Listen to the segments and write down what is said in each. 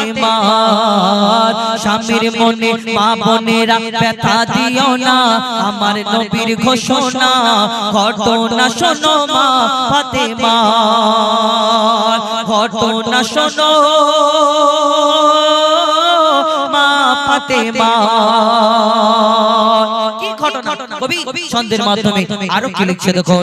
ফাতেমার স্বামীর মনে মা বোনেরা ব্যথা দিও না। আমার নবীর ঘোষণা ঘটনা শোনো মা ফাতেমার ঘটনা শোনো মা ফাতেমার কি ঘটনা? কবি ছন্দের মাধ্যমে আরও কি লিখছে দেখো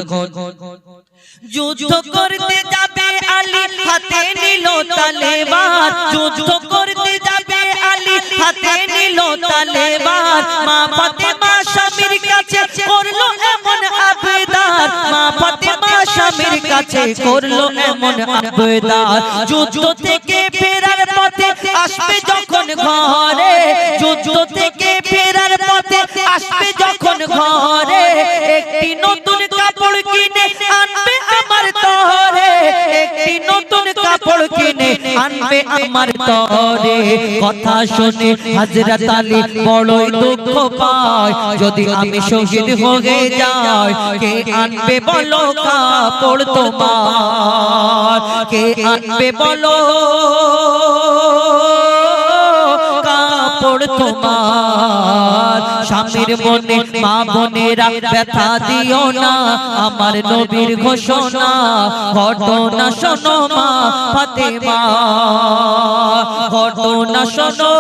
যুদ্ধ করতে যাবে আলী হাতে নিল তালেবার যুদ্ধ করতে যাবে আলী হাতে নিল তালেবার মা ফাতেমা স্বামীর কাছে করল এমন আবেদার। মা ফাতেমা স্বামীর কাছে করল এমন আবেদার। যুদ্ধ থেকে ফেরার পথে আসবে যখন ঘরে। যুদ্ধ থেকে ফেরার পথে আসবে যখন ঘরে। কাপড় কিনে আনবে আমার তরে। কথা শুনে হযরত আলী বড়ই দুঃখ পায়। যদি আমি শহীদ হয়ে যাই কে আনবে বলো কাপড় তোমার? কে আনবে বলো কাপড় তোমার? স্বামীর মনে, মা বোনেরা ব্যথা দিও না। আমার নবীর ঘোষণা, ঘটনা শোনো মা ফাতেমা, ঘটনা শোনো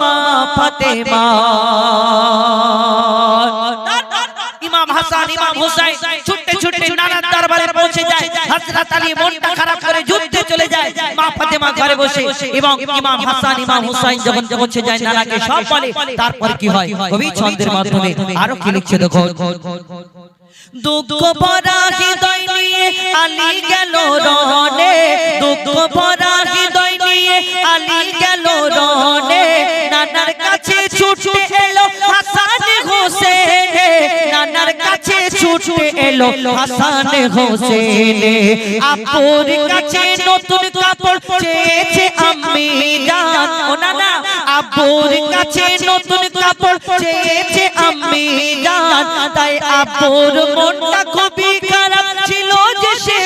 মা ফাতেমা। ইমাম হাসান, ইমাম হুসাইন ছুটতে ছুটতে নানার দরবারে পৌঁছে যায়। হযরত আলী মনটা খারাপ করে ফাতেমা ঘরে বসে এবং ইমাম হাসান ইমাম হুসাইন যখন পৌঁছে যায় নানাকে সব বলে তারপরে কি হয়? কবি ছন্দের মাধ্যমে আরও কি লিখছে দেখো। দুঃখ। ভরা হৃদয় নিয়ে আলী গেল রনে দুঃখ ভরা হৃদয় নিয়ে আলী গেল রনে নানার কাছে ছুটে এলো হোসেন নানার কাছে ছুটে এলো হাসান হোসেন আপুর কাছে নতুন কাপড় চেয়েছে আমি জান। ও নানা আপুর কাছে নতুন কাপড় চেয়েছে আমি জান। তাই আপুর মনটা খুবই খারাপ।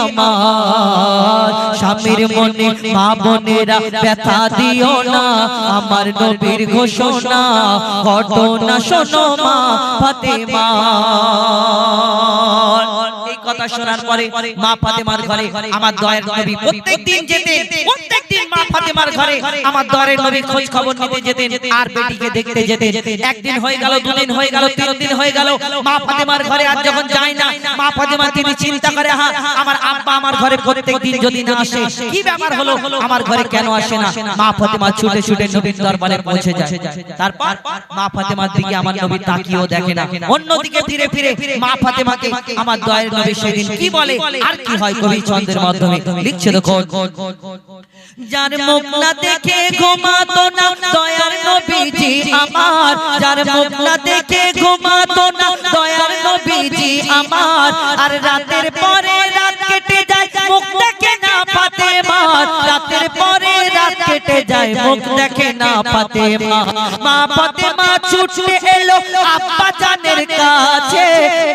আমার স্বামীর মনে মা বোনেরা ব্যথা দিও না। আমার নবীর ঘোষণা ঘটনা শোনো মা ফাতেমা। এই কথা শোনার পরে মা ফাতেমার ঘরে আমার দয়ের নবী প্রত্যেকদিন যেতে প্রত্যেকদিন আমার খোঁজ খবর নিতে যেতেন। আর বেটিকে আমার ঘরে না ঘরে কেন আসে না? মা ফাতেমা ছুটে ছুটে নবীর দরবারে পৌঁছে যায়। তারপর মা ফাতেমার দিকে আমার নবী তাকিয়েও দেখে না। অন্যদিকে ফিরে ফিরে মা ফাতেমাকে, আমার দয়ের নবী সেদিন কি বলে? আর কি হয় কবি ছন্দের মাধ্যমে? লিখছে দেখো যার মুখ না দেখে ঘুমাতো না, দয়ার নবীজি আমার। যার মুখ না দেখে ঘুমাতো না, দয়ার নবীজি আমার। আর রাতের পরে রাত কেটে যায়, মুখ দেখে না পাতে মার রাতের পরে রাত কেটে যায়, মুখ দেখে না পাতে মা মা পাতে মা ছুটে এলো আব্বা জানের কাছে।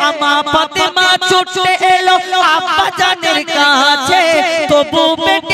আমা পাতে মা ছুটে এলো আব্বা জানের কাছে। তবু বেটির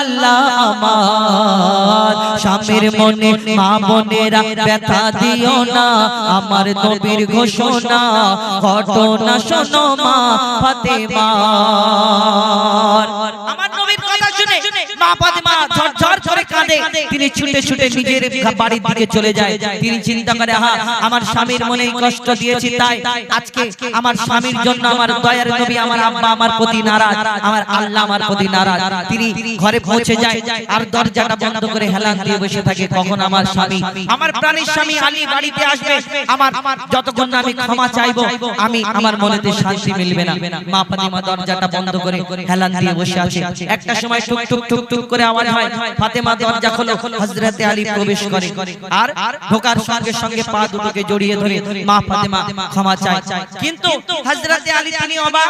আল্লাহ আমার। স্বামীর মনে, মা বোনেরা ব্যথা দিও না। আমার নবীর ঘোষণা, ঘটনা শোনো মা ফাতেমা আমার নবীর কথা শুনে মা ফাতেমা ঝরঝর কাঁদে। তিনি ছুটে ছুটে নিজের বাড়ির দিকে চলে যায়। তিনি চিন্তা করে হা আমার স্বামীর মনে কষ্ট দিয়েছি তাই। আজকে আমার স্বামীর জন্য আমার দয়ার নবী আমার আব্বা আমার প্রতি নারাজ। আমার আল্লাহ আমার প্রতি নারাজ। তিনি ঘরে পৌঁছে যায় আর দরজাটা বন্ধ করে হেলান দিয়ে বসে থাকে। কখন আমার স্বামী? আমার প্রাণের স্বামী আলী বাড়িতে আসবে। আমার যতক্ষণ আমি ক্ষমা চাইব আমি আমার মনেতে শান্তি মিলবে না মা ফাতেমা দরজাটা বন্ধ করে হেলান দিয়ে বসে আছে একটা সময় টুক টুক টুক টুক করে আওয়াজ হয় ফাতেমা দরজা খোলো হযরতে আলী প্রবেশ করে। আর ঢোকার সঙ্গে সঙ্গে পা দুটোকে জড়িয়ে ধরে। মা ফাতেমা ক্ষমা চায়। কিন্তু হযরতে আলী তিনি অবাক।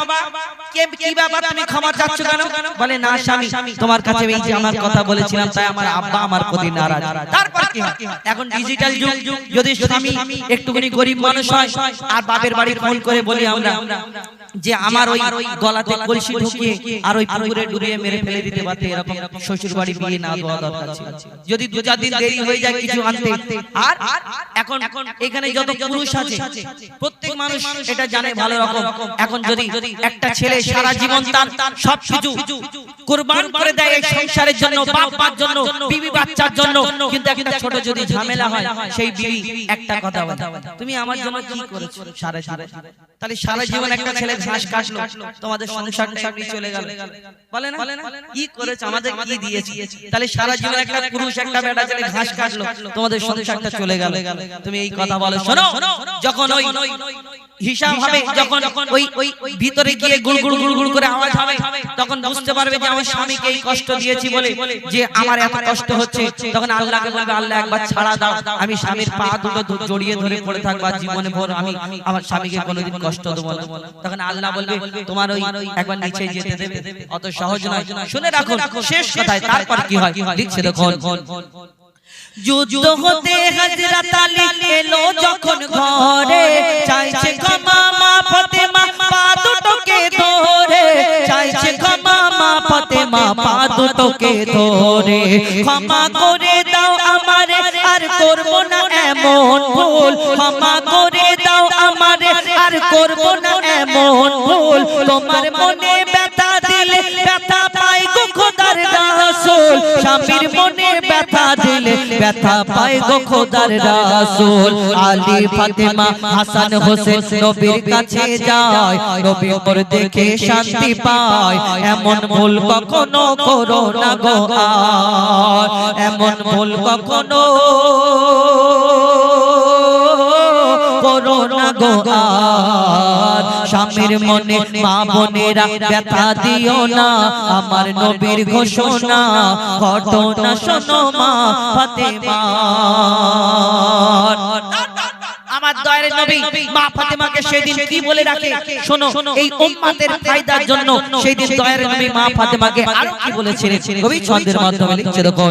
কে কি ব্যাপার তুমি ক্ষমা চাচ্ছ কেন? বলে না স্বামী তোমার কাছে এই যে আমার কথা বলেছিলাম তাই আমার আব্বা আমার প্রতি নারাজ। তারপর কি হয়? এখন ডিজিটাল যুগ। যদি স্বামী একটুখানি গরিব মানুষ হয় আর বাপের বাড়ি ফোন করে বলি আমরা। যে আমার ওই গলাতে কলসি ঢুকিয়ে আর ওই পুকুরে ডুবিয়ে মেরে ফেলে দিতে পারতে এরকম শ্বশুর বাড়ি বিয়ে না দেওয়া দরকার ছিল। যদি দু চার দিন দেরি হয়ে যায় কিছু আনতে আর এখন এখানে যত পুরুষ আছে প্রত্যেক মানুষ এটা জানে ভালো রকম। এখন যদি একটা ছেলে সারা জীবন তার সব কিছু কুরবান করে দেয় এই সংসারের জন্য বাপ মার জন্য বিবি বাচ্চার জন্য। কিন্তু একটা ছোট যদি ঝামেলা হয় সেই বিবি একটা কথা বলে। তুমি আমার জন্য কি করেছ সারা সারা তাহলে সারা জীবন একটা ছেলে ঘাস কাটলো তোমাদের চলে গেল। বলে না? কি করেছে? আমাদের কি দিয়েছি? তাহলে সারা জীবন একটা পুরুষ একটা বেটা ছেলে ঘাস কাটলো। তোমাদের সংসারটা চলে গেল। তুমি এই কথা বলে শোনো। যখন ওই হিসাব হবে যখন ওই ওই ভিতরে গিয়ে করে আওয়াজ হবে তখন বুঝতে পারবে যে আমার স্বামীকে এই কষ্ট দিয়েছি বলে যে আমার এত কষ্ট হচ্ছে তখন আল্লাহকে বলবে আল্লাহ একবার ছাড়া দাও। আমি স্বামীর পা দুটো জড়িয়ে ধরে পড়ে থাকব জীবনে ভোর আমি আমার স্বামীকে কোনোদিন কষ্ট দেবো না তখন আল্লাহ বলবে তোমার ওই একবার নিচে যেতে দেবে। অত সহজ নয়। শুনে রাখো শেষ কথায় তারপর কি হয়? লিখছে দেখুন। যুদ্ধ হতে হযরত আলী এলো যখন ঘরে। চাইছে ক্ষমা মা ফাতেমা পা দুটোকে ধরে। চাইছে ক্ষমা মা ফাতেমা পা দুটোকে ধরে। ক্ষমা করে দাও আমারে আর করব না এমন ভুল। ক্ষমা করে আমারে আর করব না এমন ভুল। তোমার মনে ব্যথা দিলে ব্যথা পাই গো খোদার রাসূল। স্বামীর মনে ব্যথা দিলে ব্যথা পাই গো খোদার রাসূল। আলী, ফাতেমা, হাসান, হোসেন নবীর কাছে যায়। নবী ওপর দেখে শান্তি পায়। এমন ভুল কখনো করো না গো এমন ভুল কখনো করো না গো আর। স্বামীর মনে, মা বোনেরা ব্যথা দিও না। আমার নবীর ঘোষণা, ঘটনা শোনো মা ফাতেমা। আমার দয়ার নবী, মা ফাতেমাকে সেদিন কি বলে রাখে? শোনো, এই উম্মতের ফায়দার জন্য সেদিন দয়ার নবী মা ফাতেমাকে আরও কি বলেছিলেন? কবি ছন্দের মাধ্যমে লিখছে দেখুন।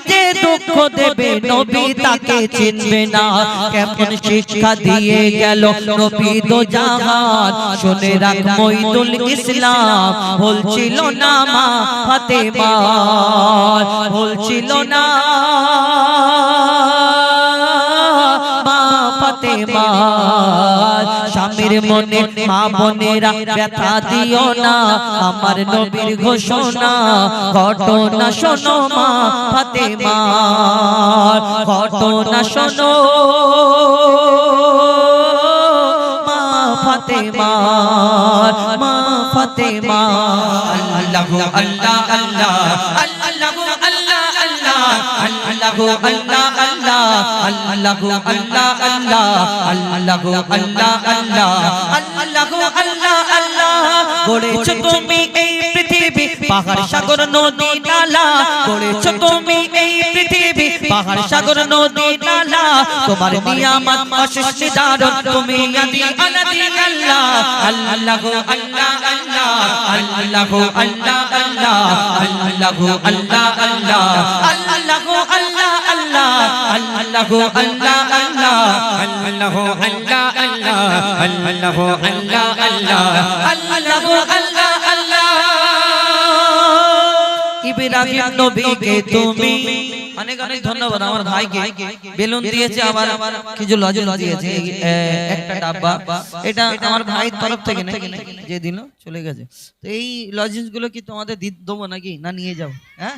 নবী তাকে চিনবে না। কেমন শিক্ষা দিয়ে গেল? নবী তো জাহান। শুনে রাখ মইদুল ইসলাম। বলছিল না মা ফাতেমা। বলছিল না মা ফাতেমা। মনে, মা বোনেরা ব্যথা দিও না। আমার নবীর ঘোষণা, ঘটনা শোনো মা ফাতেমা, ঘটনা শোনো ফাতেমা, মা ফাতেমা। আল্লাহু আল্লাহ আল্লাহ আল্লাহু, আল্লাহ আল্লাহ, আল্লাহু আল্লাহ আল্লাহু আল্লাহ আল্লাহ আল্লাহু আল্লাহ আল্লাহ আল্লাহু আল্লাহ আল্লাহ পাহাড় সাগর নদী নালা তোমার নিয়ামত তুমি আদি আলাদি আল্লাহ আল্লাহ আল্লাহ আল্লাহ আল্লাহ আল্লাহ আল্লাহ আল্লাহ আল্লাহু ইব্রাহিম নবীকে তুমি অনেক অনেক ধন্যবাদ আমার ভাইকে। বেলুন দিয়েছে আবার, কিছু লজুন দিয়েছে। একটা ডাব্বা। এটা আমার ভাইয়ের তরফ থেকে নাকি? যে দিল চলে গেছে। তো এই লজেন্সগুলো কি তোমাদের দিত দেবো নাকি? না নিয়ে যাও। হ্যাঁ?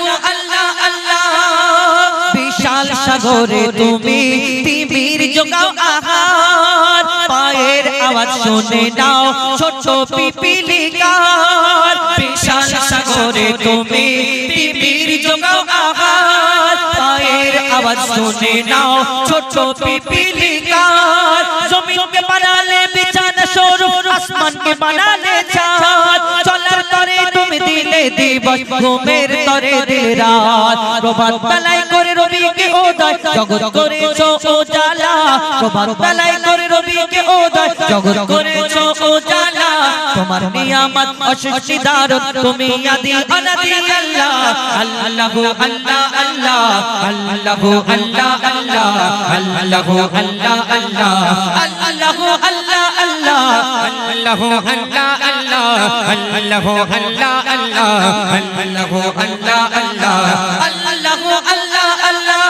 সাগরে তুমি তিমির যোগাও আহার। পায়ের আওয়াজ শুনে নাও ছোট পিপিলিকার। বিশাল সাগরে তুমি তিমির যোগাও আহার। পায়ের আওয়াজ শুনে নাও ছোট পিপিলিকার। জমিনকে বানালে বিছানা সরু, আসমানকে বানালে তরে তুমি দিলে দিবস, ঘুমের তরে দিলে রাত। প্রভাত বেলায় করে রবিকে ওদয় জগৎ করেছ উজালা। প্রভাত বেলায় করে রবিকে ওদয় জগৎ করেছ উজালা। তোমার নিয়ামত অশেষ নিদারণ তুমি আদি অনাদি আল্লাহ আল্লাহ। আল্লাহ আল্লাহ আল্লাহ আল্লাহ আল্লাহ আল্লাহ আল্লাহ আল্লাহ আল্লাহ আল্লাহ আল্লাহ আল্লাহ আল্লাহ আল্লাহ আল্লাহ আল্লাহ আল্লাহ আল্লাহ আল্লাহ আল্লাহ আল্লাহ আল্লাহ।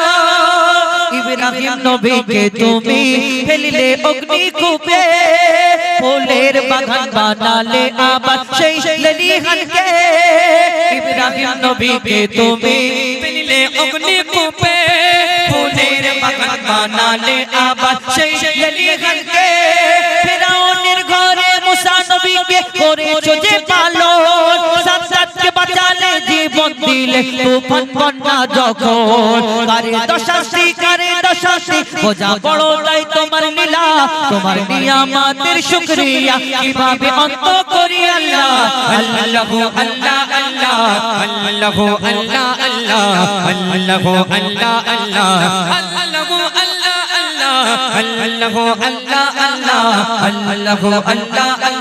ইব্রাহিম নবীকে তুমি ফেলিলে অগ্নি কূপে, ফুলের বাগান বানালে আবার সেই লেলিহানকে। ইব্রাহিম নবীকে তুমি ফেলিলে অগ্নি কূপে, ফুলের বাগান বানালে আবার সেই লেলিহানকে। করেছ যে পালো সাতকে বাঁচালে জীবন দিলে তুফান বন্যা যখন কারে দশাস্তি কারে দশাস্তি বোঝা বড় তাই তোমার লীলা, তোমার নিয়ামাতের শুকরিয়া। কীভাবে অন্ত করি আল্লাহ? আল্লাহু আল্লাহ আল্লাহ, আল্লাহু আল্লাহ আল্লাহ, আল্লাহু আল্লাহ আল্লাহ, আল্লাহু আল্লাহ আল্লাহ, আল্লাহু আল্লাহ আল্লাহ, আল্লাহু আল্লাহ আল্লাহ।